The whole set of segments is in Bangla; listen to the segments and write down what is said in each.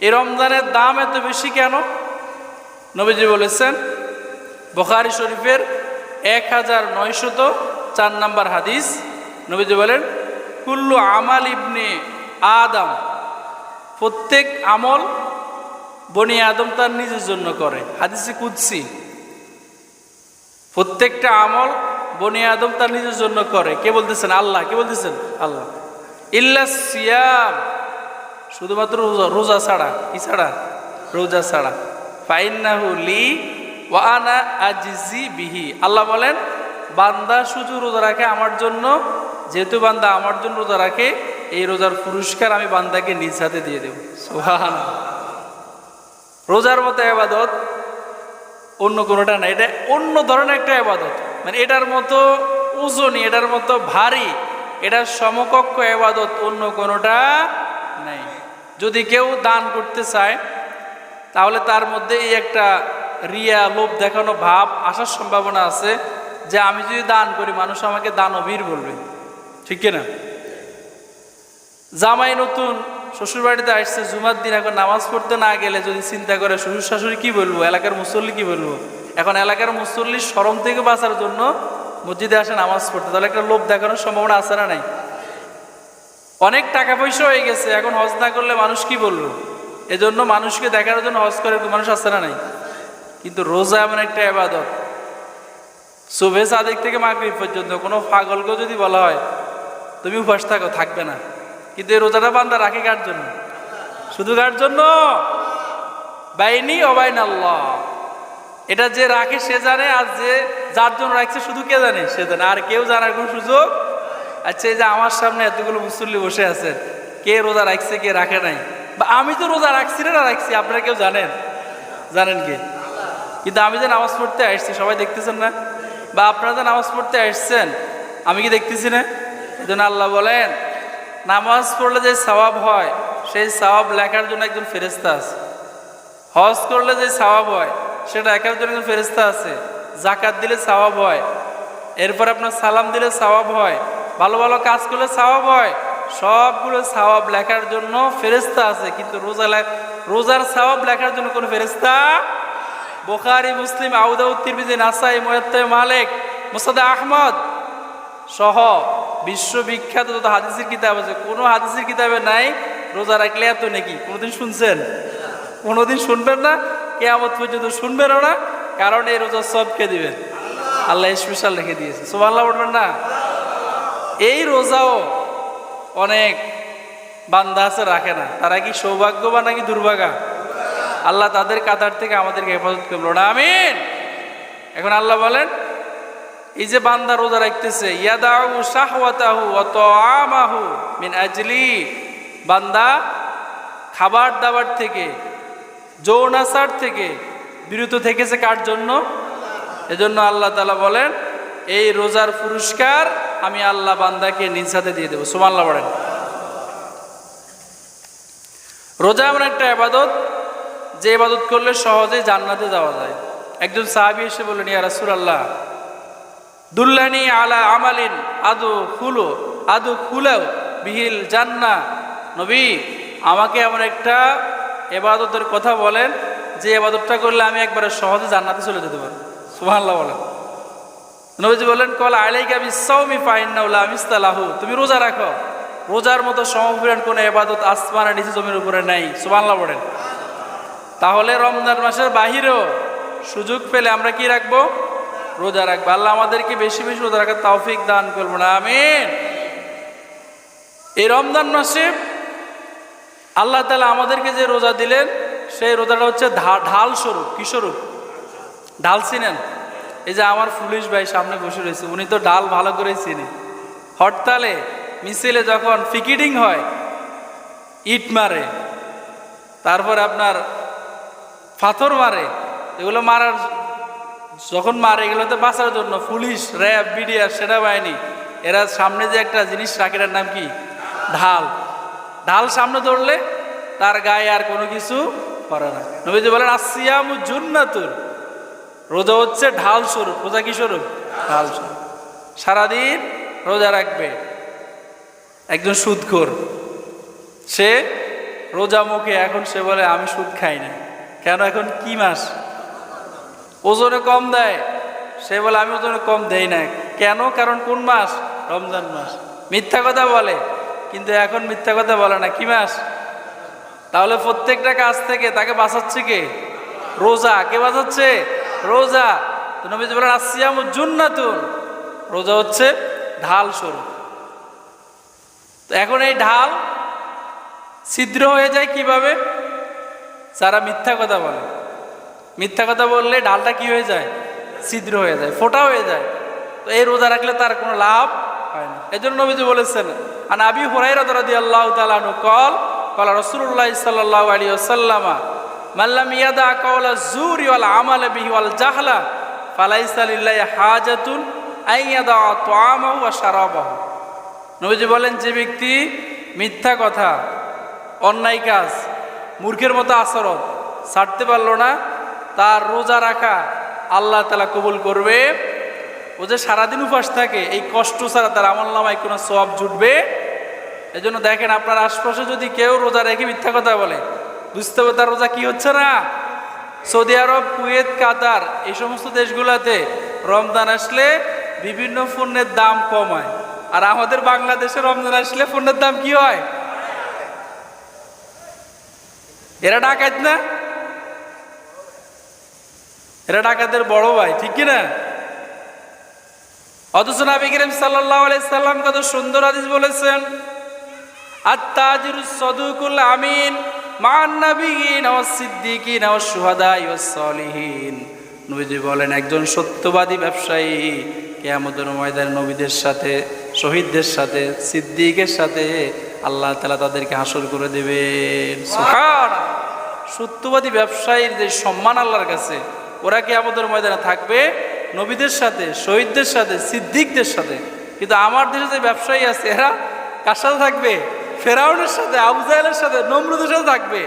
এই রমজানের দাম এত বেশি কেন? নবীজি বলেছেন, বখারি শরীফের এক হাজার নয়শত চার নাম্বার হাদিস। নবীজি বলেন, কুল্লু আমাল ইবনে আদম। প্রত্যেক আমল বনি আদম তার নিজের জন্য করে। হাদিসে কুদসি। প্রত্যেকটা আমল বনি আদম তার নিজের জন্য করে। কে বলতেছেন? আল্লাহ। কে বলতেছেন? আল্লাহ। ইল্লা সিয়াম। শুধুমাত্র রোজা রোজা ছাড়া, কি ছাড়া? রোজা ছাড়া। ফাইন্নাহু লি ওয়ানা আজিজি বিহি। আল্লাহ বলেন, বান্দা শুধু রোজা রাখে আমার জন্য, যেহেতু বান্দা আমার জন্য রোজা রাখে, এই রোজার পুরস্কার আমি বান্দাকে নিজ হাতে দিয়ে দেব। সুবহান রোজার মতো আবাদত অন্য কোনোটা না, এটা অন্য ধরনের একটা আবাদত মানে এটার মতো ওজনই এটার মতো ভারী, এটার সমকক্ষ আবাদত অন্য কোনোটা নেই। যদি কেউ দান করতে চায়, তাহলে তার মধ্যে এই একটা রিয়া, লোভ দেখানো ভাব আসার সম্ভাবনা আছে যে আমি যদি দান করি, মানুষ আমাকে দানবীর বলবে। ঠিক কিনা জামাই নতুন শ্বশুর বাড়িতে আসছে, জুমার দিন এখন নামাজ পড়তে না গেলে যদি চিন্তা করে, শ্বশুর শাশুড়ি কি বলব, এলাকার মুসল্লি কি বলব? এখন এলাকার মুসল্লির সরম থেকে বাঁচার জন্য মসজিদে আসে নামাজ পড়তে, তাহলে একটা লোভ দেখানোর সম্ভাবনা আছে না নাই? অনেক টাকা পয়সা হয়ে গেছে, এখন হজ না করলে মানুষ কি বলব? এজন্য মানুষকে দেখার জন্য হজ করে মানুষ আসছে না নাই? কিন্তু রোজা এমন একটা আবাদত শুভে সাদিক থেকে মাগরিব পর্যন্ত কোনো পাগলকেও যদি বলা হয়, তুমি উপাস থাকো, থাকবে না। কিন্তু এই রোজাটা বান্দা রাখে কার জন্য? শুধু কার জন্য? বাইনি অবাইন আল্লাহ এটা যে রাখে সে জানে, আর যে যার জন্য রাখছে শুধু কে জানে? সে জানে। আর কেউ জানার কোনো সুযোগ আচ্ছা এই যে আমার সামনে এতগুলো মুসল্লি বসে আছেন, কে রোজা রাখছে, কে রাখে নাই? বা আমি তো রোজা রাখছি না রাখছি, আপনারা কেউ জানেন? জানেন কে? কিন্তু আমি যে নামাজ পড়তে আসছি, সবাই দেখতেছেন না? বা আপনারা যে নামাজ পড়তে আসছেন, আমি কি দেখতেছি না? এই জন্য আল্লাহ বলেন, নামাজ পড়লে যে সওয়াব হয়, সেই সওয়াব লেখার জন্য একজন ফেরেস্তা আছে। হজ করলে যে সওয়াব হয়, সেটা একার জন্য একজন ফেরেস্তা আছে। জাকাত দিলে সওয়াব হয়, এরপর আপনার সালাম দিলে সওয়াব হয় ভালো ভালো কাজ করলে সওয়াব হয়। সবগুলো সওয়াব লেখার জন্য ফেরেস্তা আছে, কিন্তু রোজা রোজার সওয়াব লেখার জন্য কোনো ফেরেস্তা বোখারি, মুসলিম আউদাউদ তিরমিজি, নাসাই ময়াত্তে মালিক, মুসাদা আহমদ সহ বিশ্ববিখ্যাত যত হাদিসের কিতাব আছে, কোনো হাদিসের কিতাবে নাই রোজা রাখলে এত নাকি? কোনোদিন শুনছেন? কোনোদিন শুনবেন না? কে কেয়ামত পর্যন্ত শুনবেনও না, কারণ এই রোজা সবকে দিবেন? আল্লাহ স্পেশাল রেখে দিয়েছে। সুবহানাল্লাহ বলবেন না? এই রোজাও অনেক বান্দা আছে, রাখে না। তারা কি সৌভাগ্যবান নাকি দুর্ভাগা? আল্লাহ তাদের কাতার থেকে আমাদেরকে হেফাজত করল না আমিন। এখন আল্লাহ বলেন, এই যে বান্দা রোজা রাখতেছে ওয়া তাআমাহু মিন বান্দা খাবার দাবার থেকে যৌনাচার থেকে বিরত থেকেছে কার জন্য? এজন্য আল্লাহ তালা বলেন, এই রোজার পুরস্কার আমি আল্লাহ বান্দাকে নিজ হাতে দিয়ে দেবো। সুমাল্লাহ বলেন। রোজা এমন একটা আবাদত যে ইবাদত করলে সহজে জান্নাতে যাওয়া যায়। একজন সাহাবী এসে বললেন, ইয়া রাসূলুল্লাহ, দুল্লানি আলা আমালিন আদু খুলো আদু খুলাও বিহিল জান্না নবী, আমাকে এমন একটা এবাদতের কথা বলেন, যে এবাদতটা করলে আমি একবারে সহজে জান্নাতে চলে যেতে পারি। সুবহানাল্লাহ বলেন। নবীজি বলেন কল আলাইকা বিসাউমি ফাইন্নাউলা আমিস্তালাহু তুমি রোজা রাখো। রোজার মতো সমপরিমাণ কোনো এবাদত আসমানের নিচে জমির উপরে নাই। সুবহানাল্লাহ বলেন। তাহলে রমজান মাসের বাহিরেও সুযোগ পেলে আমরা কি রাখব? রোজা রাখব। আল্লাহ আমাদেরকে বেশি বেশি রোজা রাখার তৌফিক দান করব না আমিন। এই রমজান মাসে আল্লাহ তালা আমাদেরকে যে রোজা দিলেন, সেই রোজাটা হচ্ছে ঢাল স্বরূপ। কি স্বরূপ? ঢাল চিনেন এই যে আমার পুলিশ ভাই সামনে বসে রয়েছে, উনি তো ডাল ভালো করে চিনে। হরতালে, মিছিলে যখন ফিকিডিং হয়, ইট মারে, তারপর আপনার পাথর মারে, এগুলো মারার যখন মারে, এগুলো তো বাঁচার জন্য পুলিশ, র্যাব, বিডিআর, সেনাবাহিনী, এরা সামনে যে একটা জিনিস রাখে, এটার নাম কি? ঢাল। ঢাল সামনে ধরলে তার গায়ে আর কোনো কিছু করে না। নবীজি বলেন আসিয়ামু জুন্নাতুর রোজা হচ্ছে ঢাল স্বরূপ রোজা কি স্বরূপ? ঢাল স্বরূপ। সারাদিন রোজা রাখবে। একজন সুদখোর সে রোজা মুখে এখন সে বলে আমি সুদ খাই না। কেন এখন? কি মাস? ওজনে কম দেয়। সে বলে আমি ওজনে কম দেই না। কেন? কারণ কোন মাস? রমজান মাস। মিথ্যা কথা বলে কিন্তু এখন মিথ্যা কথা বলে না। কি মাস? তাহলে প্রত্যেকটা কাজ থেকে তাকে বাঁচাচ্ছে কে? রোজা। কে বাঁচাচ্ছে? রোজা। তো নবীজি বলেন আসিয়াম জুন্নাতুন। রোজা হচ্ছে ঢাল স্বরূপ। তো এখন এই ঢাল ছিদ্র হয়ে যায় কীভাবে? যারা মিথ্যা কথা বলে। মিথ্যা কথা বললে ডালটা কি হয়ে যায়? ছিদ্র হয়ে যায়, ফোটা হয়ে যায়। তো এই রোজা রাখলে তার কোনো লাভ হয় না। এই জন্য নবীজি বলেছেন আর আবি হুরাইরা রাদি আল্লাহ তালানু কল কল রসুল্লাহ সাল্লাহ আলী আসাল্লামা মাল্লাম ইয়াদা কওলা জুরি ওয়াল আমাল বিহি ওয়াল জাহলা ফালাইসা লিল্লাহি হাজাতুন আইয়াদা তোয়ামাহু ওয়া শারাবাহু। নবীজি বলেন, যে ব্যক্তি মিথ্যা কথা, অন্যায় কাজ, মূর্খের মতো আচরণ ছাড়তে পারল না, তার রোজা রাখা আল্লাহ তালা কবুল করবে। ও যে সারাদিন উপাস থাকে, এই কষ্ট ছাড়া তার আমল নামায় কোনো সব জুটবে। এই জন্য দেখেন, আপনার আশপাশে যদি কেউ রোজা রেখে মিথ্যা কথা বলে বুঝতে হবে তার রোজা কি হচ্ছে না? সৌদি আরব, কুয়েত, কাতার, এই সমস্ত দেশগুলোতে রমজান আসলে বিভিন্ন পণ্যের দাম কম হয়। আর আমাদের বাংলাদেশে রমজান আসলে পণ্যের দাম কি হয়? এরা ডাকাত না? এরা ডাকাতের বড় ভাই, ঠিক কি না? অথচ নবী করিম আলাইহি সাল্লাম কত সুন্দর হাদিস বলেছেন আত্তাজির সদুকুল আমিন। বলেন, একজন সত্যবাদী ব্যবসায়ী কিয়ামতের ময়দানে নবীদের সাথে, শহীদদের সাথে, সিদ্দিকের সাথে আল্লাহ তালা তাদেরকে হাসর করে দেবেন। সত্যবাদী ব্যবসায়ীর যে সম্মান আল্লাহর কাছে, ওরা কি আমাদের ময়দানে থাকবে নবীদের সাথে, শহীদদের সাথে, সিদ্দিকদের সাথে। কিন্তু আমার দেশে যে ব্যবসায়ী আছে, এরা কার সাথে থাকবে। ফেরাউনের সাথে, আবু জাহেলের সাথে, নমরুদের সাথে থাকবে।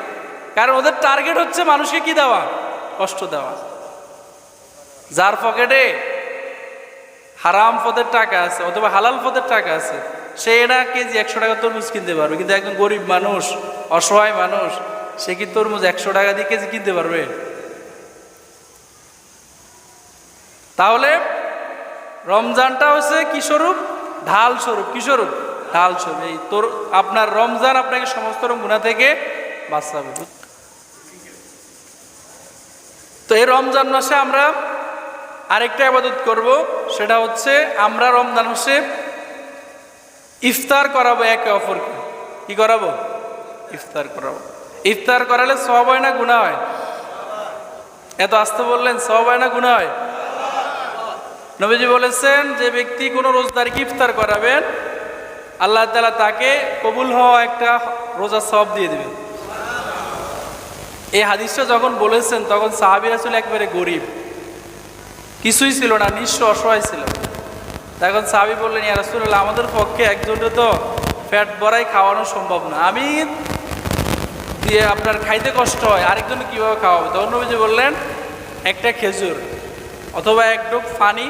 কারণ ওদের টার্গেট হচ্ছে মানুষকে কি দেওয়া? কষ্ট দেওয়া। যার পকেটে হারাম পদের টাকা আছে, অথবা হালাল পদের টাকা আছে, সে এটা কেজি একশো টাকা তরমুজ কিনতে পারবে। কিন্তু একজন গরিব মানুষ, অসহায় মানুষ, সে কি তরমুজ একশো টাকা দিয়ে কেজি কিনতে পারবে? তাহলে রমজানটা হচ্ছে কি স্বরূপ? ঢাল স্বরূপ। কি স্বরূপ? ঢাল এই তোর, আপনার রমজান আপনাকে সমস্ত রকম গুণা থেকে বাঁচাবে তো এই রমজান মাসে আমরা আরেকটা আবাদত করব, সেটা হচ্ছে আমরা রমজান মাসে ইফতার করাবো একে অপরকে। কি করাবো? ইফতার করাবো। ইফতার করালে সব হয় না গুণা হয়? এত আসতে বললেন সব হয় না গুণা হয়? নবীজি বলেছেন, যে ব্যক্তি কোনো রোজদারকে ইফতার করাবেন আল্লাহ তালা তাকে কবুল হওয়া একটা রোজা সব দিয়ে দেবেন। এই হাদিসটা যখন বলেছেন, তখন সাহাবিরা ছিল একবারে গরিব। কিছুই ছিল না, নিঃস্ব অসহায় ছিল। তখন সাহাবি বললেন, ইয়া রাসূলুল্লাহ, আমাদের পক্ষে একজনের তো ফ্যাট বড়াই খাওয়ানো সম্ভব না। আমি দিয়ে আপনার খাইতে কষ্ট হয় আরেকজন কীভাবে খাওয়াবো? তখন নবীজি বললেন, একটা খেজুর অথবা এক ডুব পানি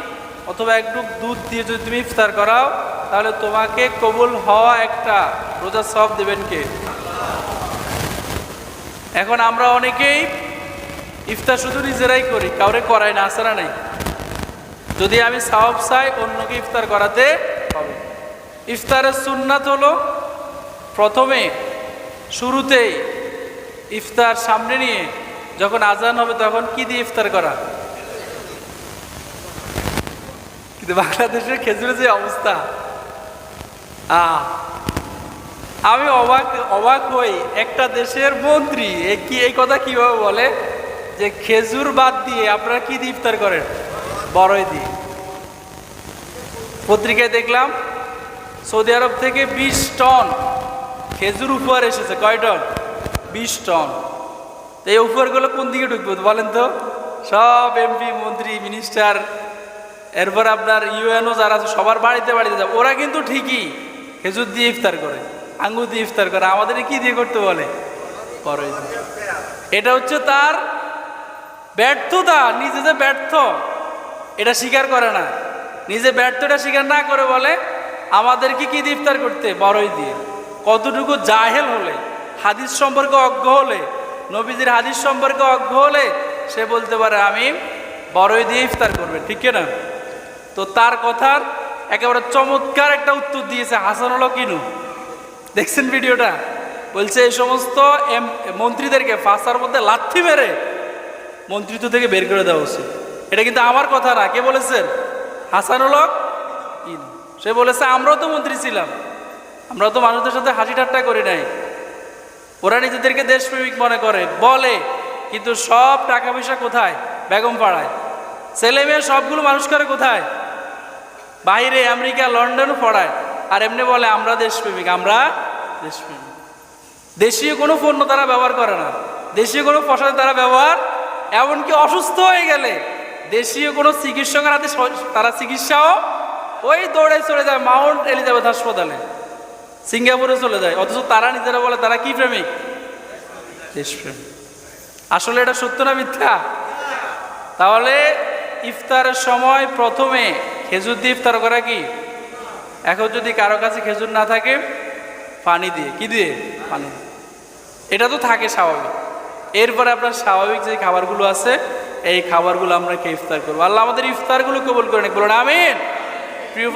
অথবা এক ডুব দুধ দিয়ে যদি তুমি ইফতার করাও তাহলে তোমাকে কবুল হওয়া একটা রোজা সব দেবেন কে? এখন আমরা অনেকেই ইফতার শুধু নিজেরাই করি, কাউরে করাই না, আসারা নাই। যদি আমি সাহব চাই, অন্যকে ইফতার করাতে হবে। ইফতারের সুন্নাত হলো প্রথমে শুরুতেই ইফতার সামনে নিয়ে যখন আজান হবে তখন কি দিয়ে ইফতার করা? কিন্তু বাংলাদেশের খেজুরের যে অবস্থা আমি অবাক অবাক হই। একটা দেশের মন্ত্রী কি, এই কথা কীভাবে বলে? যে খেজুর বাদ দিয়ে আপনারা কি ইফতার করেন? বড়ই দিয়ে পত্রিকায় দেখলাম, সৌদি আরব থেকে বিশ টন খেজুর উপহার এসেছে। কয় টন? বিশ টন। তো এই উপহারগুলো কোন দিকে ঢুকবে বলেন? তো। সব এমপি মন্ত্রী মিনিস্টার এরপর আপনার ইউএনও যারা আছে, সবার বাড়িতে বাড়িতে যাবে। ওরা কিন্তু ঠিকই। খেজুর দিয়ে ইফতার করে, আঙ্গুর দিয়ে ইফতার করে, আমাদের কি দিয়ে করতে বলে। এটা হচ্ছে তার ব্যর্থতা, নিজে যে ব্যর্থ, এটা স্বীকার করে না। নিজে ব্যর্থটা স্বীকার না করে বলে, আমাদেরকে কি দিয়ে ইফতার করতে? বড়ই দিয়ে। কতটুকু জাহেল হলে, হাদিস সম্পর্কে অজ্ঞ হলে, নবীজির হাদিস সম্পর্কে অজ্ঞ হলে, সে বলতে পারে, আমি বড়ই দিয়ে ইফতার করবে। ঠিক না? তো তার কথার একেবারে চমৎকার একটা উত্তর দিয়েছে হাসানুল্লাহ কিনু দেখছেন ভিডিওটা? বলছে, এই সমস্ত মন্ত্রীদেরকে ফাঁসার মধ্যে লাথি মেরে মন্ত্রিত্ব থেকে বের করে দেওয়া উচিত এটা কিন্তু আমার কথা না। কে বলেছেন? হাসানুল হক ইনু। সে বলেছে, আমরাও তো মন্ত্রী ছিলাম। আমরা তো মানুষদের সাথে হাসি ঠাট্টা করি নাই। ওরা নিজেদেরকে দেশপ্রেমিক মনে করে। বলে, কিন্তু সব টাকা পয়সা কোথায়? বেগম পাড়ায় ছেলে মেয়ে সবগুলো মানুষ করে কোথায়? বাইরে আমেরিকা লন্ডন পড়ায়। আর এমনি বলে, আমরা দেশপ্রেমিক আমরা দেশপ্রেমিক। দেশীয় কোনো পণ্য তারা ব্যবহার করে না। দেশীয় কোনো ফসল তারা ব্যবহার, এমনকি অসুস্থ হয়ে গেলে দেশীয় কোনো চিকিৎসকের হাতে তারা চিকিৎসাও ওই দৌড়ে চলে যায়, মাউন্ট এলিজাবেথ হাসপাতালে। সিঙ্গাপুরে চলে যায়। অথচ তারা নিজেরা বলে, তারা কি প্রেমিক? দেশপ্রেমিক। আসলে এটা সত্য না মিথ্যা? তাহলে ইফতারের সময় প্রথমে খেজুর দিয়ে ইফতার করা কি? এখন যদি কারও কাছে খেজুর না থাকে, পানি দিয়ে। কি দিয়ে? পানি এটা তো থাকে স্বাভাবিক। এরপরে আপনার স্বাভাবিক যে খাবারগুলো আছে, এই খাবারগুলো আমরা খেয়ে ইফতার করব? আল্লাহ আমাদের ইফতারগুলো কবল করে নেই বলুন, আমিন। প্রিয়